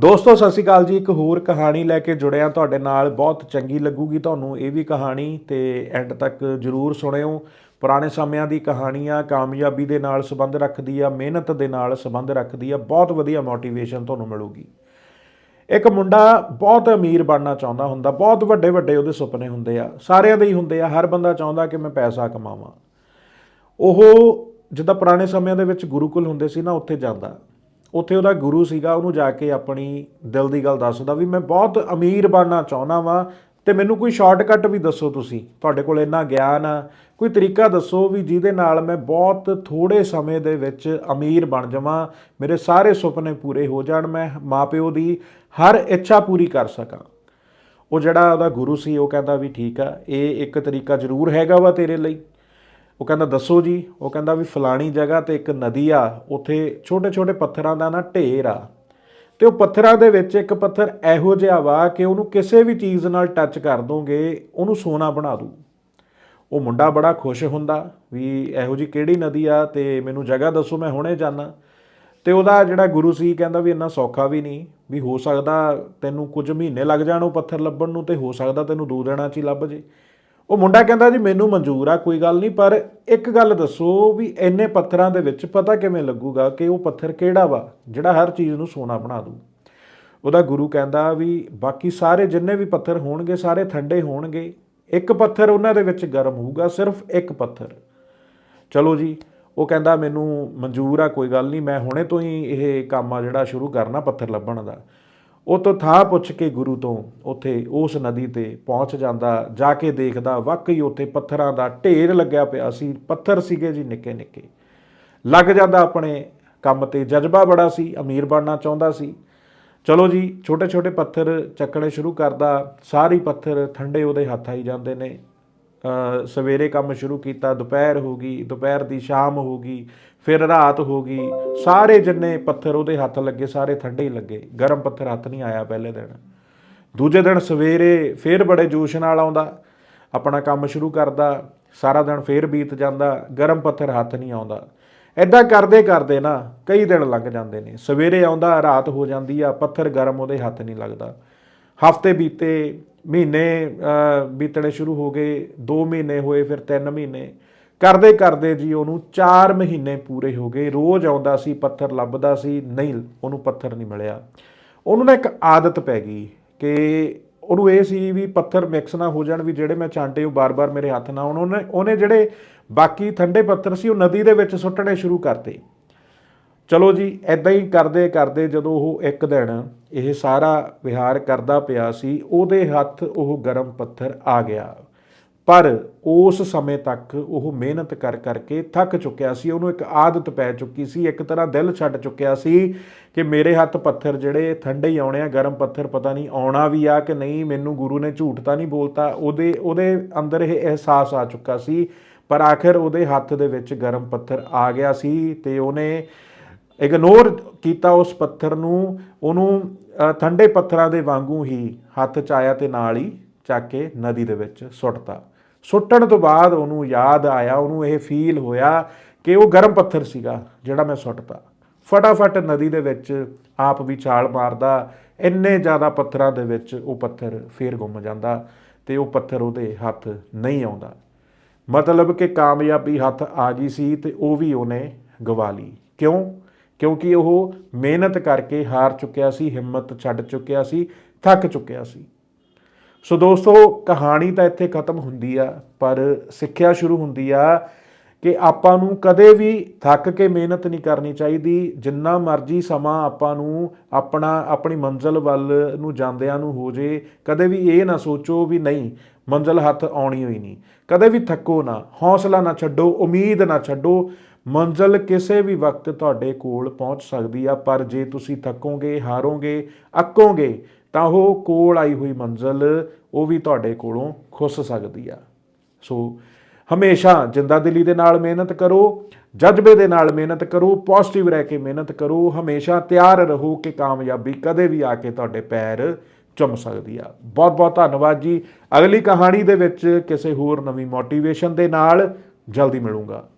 ਦੋਸਤੋ, ਸਤਿ ਸ਼੍ਰੀ ਅਕਾਲ ਜੀ। ਇੱਕ ਹੋਰ ਕਹਾਣੀ ਲੈ ਕੇ ਜੁੜਿਆ ਤੁਹਾਡੇ ਨਾਲ। ਬਹੁਤ ਚੰਗੀ ਲੱਗੂਗੀ ਤੁਹਾਨੂੰ ਇਹ ਵੀ ਕਹਾਣੀ ਤੇ ਐਂਡ ਤੱਕ ਜਰੂਰ ਸੁਣਿਓ। ਪੁਰਾਣੇ ਸਮਿਆਂ ਦੀ ਕਹਾਣੀ ਆ, ਕਾਮਯਾਬੀ ਦੇ ਨਾਲ ਸੰਬੰਧ ਰੱਖਦੀ ਆ, ਮਿਹਨਤ ਦੇ ਨਾਲ ਸੰਬੰਧ ਰੱਖਦੀ ਆ। ਬਹੁਤ ਵਧੀਆ ਮੋਟੀਵੇਸ਼ਨ ਤੁਹਾਨੂੰ ਮਿਲੂਗੀ। ਇੱਕ ਮੁੰਡਾ ਬਹੁਤ ਅਮੀਰ ਬਣਨਾ ਚਾਹੁੰਦਾ ਹੁੰਦਾ। ਬਹੁਤ ਵੱਡੇ ਵੱਡੇ ਉਹਦੇ ਸੁਪਨੇ ਹੁੰਦੇ ਆ। ਸਾਰਿਆਂ ਦੇ ਹੀ ਹੁੰਦੇ ਆ। ਹਰ ਬੰਦਾ ਚਾਹੁੰਦਾ ਕਿ ਮੈਂ ਪੈਸਾ ਕਮਾਵਾਂ। ਉਹ ਜਿੱਦਾਂ ਪੁਰਾਣੇ ਸਮਿਆਂ ਦੇ ਵਿੱਚ ਗੁਰੂਕੁਲ ਹੁੰਦੇ ਸੀ ਨਾ, ਉੱਥੇ ਜਾਂਦਾ। ਉੱਥੇ ਉਹਦਾ ਗੁਰੂ ਸੀਗਾ, ਉਹਨੂੰ ਜਾ ਕੇ ਆਪਣੀ ਦਿਲ ਦੀ ਗੱਲ ਦੱਸਦਾ ਵੀ ਮੈਂ ਬਹੁਤ ਅਮੀਰ ਬਣਨਾ ਚਾਹੁੰਦਾ ਵਾਂ ਤੇ ਮੈਨੂੰ ਕੋਈ ਸ਼ਾਰਟਕਟ ਵੀ ਦੱਸੋ ਤੁਸੀਂ। ਤੁਹਾਡੇ ਕੋਲ ਇੰਨਾ ਗਿਆਨ ਆ। ਕੋਈ ਤਰੀਕਾ ਦੱਸੋ ਵੀ ਜਿਹਦੇ ਨਾਲ ਮੈਂ ਬਹੁਤ ਥੋੜੇ ਸਮੇਂ ਦੇ ਵਿੱਚ ਅਮੀਰ ਬਣ ਜਾਵਾਂ, ਮੇਰੇ ਸਾਰੇ ਸੁਪਨੇ ਪੂਰੇ ਹੋ ਜਾਣ ਮੈਂ ਮਾਪਿਓ ਦੀ, ਹਰ ਇੱਛਾ ਪੂਰੀ ਕਰ ਸਕਾਂ। ਉਹ ਜਿਹੜਾ ਉਹਦਾ ਗੁਰੂ ਸੀ, ਉਹ ਕਹਿੰਦਾ ਵੀ ਠੀਕ ਆ, ਇਹ ਇੱਕ ਤਰੀਕਾ ਜ਼ਰੂਰ ਹੈਗਾ ਵਾ ਤੇਰੇ ਲਈ। ਉਹ ਕਹਿੰਦਾ, ਦੱਸੋ ਜੀ। ਉਹ ਕਹਿੰਦਾ ਵੀ ਫਲਾਣੀ ਜਗ੍ਹਾ ਤੇ ਇੱਕ ਨਦੀ ਆ, ਉੱਥੇ ਛੋਟੇ ਛੋਟੇ ਪੱਥਰਾਂ ਦਾ ਨਾ ਢੇਰ ਆ। ਤੇ ਉਹ ਪੱਥਰਾਂ ਦੇ ਵਿੱਚ ਇੱਕ ਪੱਥਰ ਇਹੋ ਜਿਹਾ ਵਾ ਕਿ ਉਹਨੂੰ ਕਿਸੇ ਵੀ ਚੀਜ਼ ਨਾਲ ਟੱਚ ਕਰ ਦੋਗੇ, ਉਹਨੂੰ ਸੋਨਾ ਬਣਾ ਦੂ। ਉਹ ਮੁੰਡਾ ਬੜਾ ਖੁਸ਼ ਹੁੰਦਾ ਵੀ ਇਹੋ ਜੀ ਕਿਹੜੀ ਨਦੀ ਆ ਤੇ ਮੈਨੂੰ ਜਗ੍ਹਾ ਦੱਸੋ, ਮੈਂ ਹੁਣੇ ਜਾਣਾ ਤੇ ਉਹਦਾ ਜਿਹੜਾ ਗੁਰੂ ਸੀ, ਕਹਿੰਦਾ ਵੀ ਇੰਨਾ ਸੌਖਾ ਵੀ ਨਹੀਂ, ਵੀ ਹੋ ਸਕਦਾ ਤੈਨੂੰ ਕੁਝ ਮਹੀਨੇ ਲੱਗ ਜਾਣ ਉਹ ਪੱਥਰ ਲੱਭਣ ਨੂੰ ਤੇ ਹੋ ਸਕਦਾ ਤੈਨੂੰ ਦੋ ਦਿਨਾਂ 'ਚ ਹੀ ਲੱਭ ਜੇ। ਉਹ ਮੁੰਡਾ ਕਹਿੰਦਾ ਜੀ, ਮੈਨੂੰ ਮਨਜ਼ੂਰ ਆ, ਕੋਈ ਗੱਲ ਨਹੀਂ, ਪਰ ਇੱਕ ਗੱਲ ਦੱਸੋ ਵੀ ਇੰਨੇ ਪੱਥਰਾਂ ਦੇ ਵਿੱਚ ਪਤਾ ਕਿਵੇਂ ਲੱਗੂਗਾ ਕਿ ਉਹ ਪੱਥਰ ਕਿਹੜਾ ਵਾ, ਜਿਹੜਾ ਹਰ ਚੀਜ਼ ਨੂੰ ਸੋਨਾ ਬਣਾ ਦੂ ਉਹਦਾ ਗੁਰੂ ਕਹਿੰਦਾ ਵੀ, ਬਾਕੀ ਸਾਰੇ ਜਿੰਨੇ ਵੀ ਪੱਥਰ ਹੋਣਗੇ, ਸਾਰੇ ਠੰਡੇ ਹੋਣਗੇ। ਇੱਕ ਪੱਥਰ ਉਹਨਾਂ ਦੇ ਵਿੱਚ ਗਰਮ ਹੋਊਗਾ, ਸਿਰਫ ਇੱਕ ਪੱਥਰ। ਚਲੋ ਜੀ, ਉਹ ਕਹਿੰਦਾ, ਮੈਨੂੰ ਮਨਜ਼ੂਰ ਆ, ਕੋਈ ਗੱਲ ਨਹੀਂ, ਮੈਂ ਹੁਣੇ ਤੋਂ ਹੀ ਇਹ ਕੰਮ ਆ ਜਿਹੜਾ ਸ਼ੁਰੂ ਕਰਨਾ, ਪੱਥਰ ਲੱਭਣ ਦਾ। ਉਹ ਤੋਂ ਥਾਂ ਪੁੱਛ ਕੇ ਗੁਰੂ ਤੋਂ ਉੱਥੇ ਉਸ ਨਦੀ ਤੇ ਪਹੁੰਚ ਜਾਂਦਾ, ਜਾ ਕੇ ਦੇਖਦਾ, ਵਾਕਈ ਉੱਥੇ ਪੱਥਰਾਂ ਦਾ ਢੇਰ ਲੱਗਿਆ ਪਿਆ ਸੀ, ਪੱਥਰ ਸੀਗੇ ਜੀ ਨਿੱਕੇ ਨਿੱਕੇ। ਲੱਗ ਜਾਂਦਾ ਆਪਣੇ ਕੰਮ ਤੇ, ਜਜ਼ਬਾ ਬੜਾ ਸੀ, ਅਮੀਰ ਬਣਨਾ ਚਾਹੁੰਦਾ ਸੀ। ਚਲੋ ਜੀ ਛੋਟੇ ਛੋਟੇ ਪੱਥਰ ਚੱਕਣੇ ਸ਼ੁਰੂ ਕਰਦਾ, ਸਾਰੇ ਪੱਥਰ ਠੰਡੇ ਉਹਦੇ ਹੱਥ ਆਈ ਜਾਂਦੇ ਨੇ। ਸਵੇਰੇ ਕੰਮ ਸ਼ੁਰੂ ਕੀਤਾ, ਦੁਪਹਿਰ ਹੋ ਗਈ, ਦੁਪਹਿਰ ਦੀ ਸ਼ਾਮ ਹੋ ਗਈ, ਫਿਰ ਰਾਤ ਹੋ ਗਈ। ਸਾਰੇ ਜਿੰਨੇ ਪੱਥਰ ਉਹਦੇ ਹੱਥ ਲੱਗੇ, ਸਾਰੇ ਠੰਡੇ ਹੀ ਲੱਗੇ। ਗਰਮ ਪੱਥਰ ਹੱਥ ਨਹੀਂ ਆਇਆ ਪਹਿਲੇ ਦਿਨ। ਦੂਜੇ ਦਿਨ ਸਵੇਰੇ ਫਿਰ ਬੜੇ ਜੋਸ਼ ਨਾਲ ਆਉਂਦਾ, ਆਪਣਾ ਕੰਮ ਸ਼ੁਰੂ ਕਰਦਾ, ਸਾਰਾ ਦਿਨ ਫੇਰ ਬੀਤ ਜਾਂਦਾ, ਗਰਮ ਪੱਥਰ ਹੱਥ ਨਹੀਂ ਆਉਂਦਾ। ਐਦਾਂ ਕਰਦੇ ਕਰਦੇ ਨਾ ਕਈ ਦਿਨ ਲੱਗ ਜਾਂਦੇ ਨੇ। ਸਵੇਰੇ ਆਉਂਦਾ, ਰਾਤ ਹੋ ਜਾਂਦੀ ਆ, ਪੱਥਰ ਗਰਮ ਉਹਦੇ ਹੱਥ ਨਹੀਂ ਲੱਗਦਾ। ਹਫ਼ਤੇ ਬੀਤੇ ਮਹੀਨੇ ਬੀਤਣੇ ਸ਼ੁਰੂ ਹੋ ਗਏ 2 ਮਹੀਨੇ ਹੋਏ, ਫਿਰ 3 ਮਹੀਨੇ। ਕਰਦੇ ਕਰਦੇ ਜੀ ਉਹਨੂੰ 4 ਮਹੀਨੇ ਪੂਰੇ ਹੋ ਗਏ। ਰੋਜ਼ ਆਉਂਦਾ ਸੀ, ਪੱਥਰ ਲੱਭਦਾ ਸੀ, ਨਹੀਂ, ਉਹਨੂੰ ਪੱਥਰ ਨਹੀਂ ਮਿਲਿਆ। ਉਹਨੂੰ ਨਾ ਇੱਕ ਆਦਤ ਪੈ ਗਈ ਕਿ ਉਹਨੂੰ ਇਹ ਸੀ ਵੀ ਪੱਥਰ ਮਿਕਸ ਨਾ ਹੋ ਜਾਣ ਵੀ ਜਿਹੜੇ ਮੈਂ ਚਾਂਟੇ ਉਹ ਬਾਰ-ਬਾਰ ਮੇਰੇ ਹੱਥ ਨਾ ਆਉਣ। ਉਹਨੇ ਉਹਨੇ ਜਿਹੜੇ ਬਾਕੀ ਠੰਡੇ ਪੱਥਰ ਸੀ, ਉਹ ਨਦੀ ਦੇ ਵਿੱਚ ਸੁੱਟਣੇ ਸ਼ੁਰੂ ਕਰਤੇ। ਚਲੋ ਜੀ ਐਦਾਂ ਹੀ ਕਰਦੇ ਕਰਦੇ ਜਦੋਂ ਉਹ ਇੱਕ ਦਿਨ ਇਹ ਸਾਰਾ ਵਿਹਾਰ ਕਰਦਾ ਪਿਆ ਸੀ, ਉਹਦੇ ਹੱਥ ਉਹ ਗਰਮ ਪੱਥਰ ਆ ਗਿਆ। ਪਰ ਉਸ ਸਮੇਂ ਤੱਕ ਉਹ ਮਿਹਨਤ ਕਰ ਕਰਕੇ ਥੱਕ ਚੁੱਕਿਆ ਸੀ। ਉਹਨੂੰ ਇੱਕ ਆਦਤ ਪੈ ਚੁੱਕੀ ਸੀ, ਇੱਕ ਤਰ੍ਹਾਂ ਦਿਲ ਛੱਡ ਚੁੱਕਿਆ ਸੀ ਕਿ ਮੇਰੇ ਹੱਥ ਪੱਥਰ ਜਿਹੜੇ ਠੰਡੇ ਹੀ ਆਉਣੇ ਆ, ਗਰਮ ਪੱਥਰ ਪਤਾ ਨਹੀਂ ਆਉਣਾ ਵੀ ਆ ਕਿ ਨਹੀਂ, ਮੈਨੂੰ ਗੁਰੂ ਨੇ ਝੂਠ ਤਾਂ ਨਹੀਂ ਬੋਲਤਾ। ਉਹਦੇ ਉਹਦੇ ਅੰਦਰ ਇਹ ਅਹਿਸਾਸ ਆ ਚੁੱਕਾ ਸੀ, ਪਰ ਆਖਿਰ ਉਹਦੇ ਹੱਥ ਦੇ ਵਿੱਚ ਗਰਮ ਪੱਥਰ ਆ ਗਿਆ ਸੀ ਤੇ ਉਹਨੇ ਇਗਨੋਰ ਕੀਤਾ ਉਸ ਪੱਥਰ ਨੂੰ, ਉਹਨੂੰ ਠੰਡੇ ਪੱਥਰਾਂ ਦੇ ਵਾਂਗੂ ਹੀ ਹੱਥ ਚ ਆਇਆ ਤੇ ਨਾਲ ਹੀ ਚੱਕ ਕੇ ਨਦੀ ਦੇ ਵਿੱਚ ਸੁੱਟਤਾ। ਸੁੱਟਣ ਤੋਂ ਬਾਅਦ ਉਹਨੂੰ ਯਾਦ ਆਇਆ, ਉਹਨੂੰ ਇਹ ਫੀਲ ਹੋਇਆ ਕਿ ਉਹ ਗਰਮ ਪੱਥਰ ਸੀਗਾ ਜਿਹੜਾ ਮੈਂ ਸੁੱਟਤਾ। ਫਟਾਫਟ ਨਦੀ ਦੇ ਵਿੱਚ ਆਪ ਵੀ ਛਾਲ ਮਾਰਦਾ, ਇੰਨੇ ਜ਼ਿਆਦਾ ਪੱਥਰਾਂ ਦੇ ਵਿੱਚ ਉਹ ਪੱਥਰ ਫੇਰ ਗੁੰਮ ਜਾਂਦਾ ਤੇ ਉਹ ਪੱਥਰ ਉਹਦੇ ਹੱਥ ਨਹੀਂ ਆਉਂਦਾ। ਮਤਲਬ ਕਿ ਕਾਮਯਾਬੀ ਹੱਥ ਆ ਗਈ ਸੀ ਤੇ ਉਹ ਵੀ ਉਹਨੇ ਗਵਾ ਲਈ। ਕਿਉਂ? ਕਿਉਂਕਿ ਉਹ ਮਿਹਨਤ ਕਰਕੇ ਹਾਰ ਚੁੱਕਿਆ ਸੀ, ਹਿੰਮਤ ਛੱਡ ਚੁੱਕਿਆ ਸੀ, ਥੱਕ ਚੁੱਕਿਆ ਸੀ। ਸੋ ਦੋਸਤੋ, ਕਹਾਣੀ ਤਾਂ ਇੱਥੇ ਖਤਮ ਹੁੰਦੀ ਆ, ਪਰ ਸਿੱਖਿਆ ਸ਼ੁਰੂ ਹੁੰਦੀ ਆ ਕਿ ਆਪਾਂ ਨੂੰ ਕਦੇ ਵੀ ਥੱਕ ਕੇ ਮਿਹਨਤ ਨਹੀਂ ਕਰਨੀ ਚਾਹੀਦੀ। ਜਿੰਨਾ ਮਰਜ਼ੀ ਸਮਾਂ ਆਪਾਂ ਨੂੰ ਆਪਣਾ, ਆਪਣੀ ਮੰਜ਼ਲ ਵੱਲ ਨੂੰ ਜਾਂਦਿਆਂ ਨੂੰ ਹੋ ਜੇ, ਕਦੇ ਵੀ ਇਹ ਨਾ ਸੋਚੋ ਵੀ ਨਹੀਂ, ਮੰਜ਼ਲ ਹੱਥ ਆਉਣੀ ਹੋਈ ਨਹੀਂ। ਕਦੇ ਵੀ ਥੱਕੋ ਨਾ, ਹੌਸਲਾ ਨਾ ਛੱਡੋ, ਉਮੀਦ ਨਾ ਛੱਡੋ ਮੰਜ਼ਲ ਕਿਸੇ ਵੀ ਵਕਤ ਤੁਹਾਡੇ ਕੋਲ ਪਹੁੰਚ ਸਕਦੀ ਆ, ਪਰ ਜੇ ਤੁਸੀਂ ਥੱਕੋਗੇ, ਹਾਰੋਗੇ, ਅੱਕੋਗੇ, ਤਾਂ ਉਹ ਕੋਲ ਆਈ ਹੋਈ ਮੰਜ਼ਲ, ਉਹ ਵੀ ਤੁਹਾਡੇ ਕੋਲੋਂ ਖੁੱਸ ਸਕਦੀ ਆ। ਸੋ ਹਮੇਸ਼ਾ ਜਿੰਦਾ ਦਿਲੀ ਦੇ ਨਾਲ ਮਿਹਨਤ ਕਰੋ, ਜਜ਼ਬੇ ਦੇ ਨਾਲ ਮਿਹਨਤ ਕਰੋ ਪੋਜ਼ਿਟਿਵ ਰਹਿ ਕੇ ਮਿਹਨਤ ਕਰੋ, ਹਮੇਸ਼ਾ ਤਿਆਰ ਰਹੋ ਕਿ ਕਾਮਯਾਬੀ ਕਦੇ ਵੀ ਆ ਕੇ ਤੁਹਾਡੇ ਪੈਰ ਚੁੰਮ ਸਕਦੀ ਆ। ਬਹੁਤ ਬਹੁਤ ਧੰਨਵਾਦ ਜੀ। ਅਗਲੀ ਕਹਾਣੀ ਦੇ ਵਿੱਚ ਕਿਸੇ ਹੋਰ ਨਵੀਂ ਮੋਟੀਵੇਸ਼ਨ ਦੇ ਨਾਲ ਜਲਦੀ ਮਿਲੂੰਗਾ।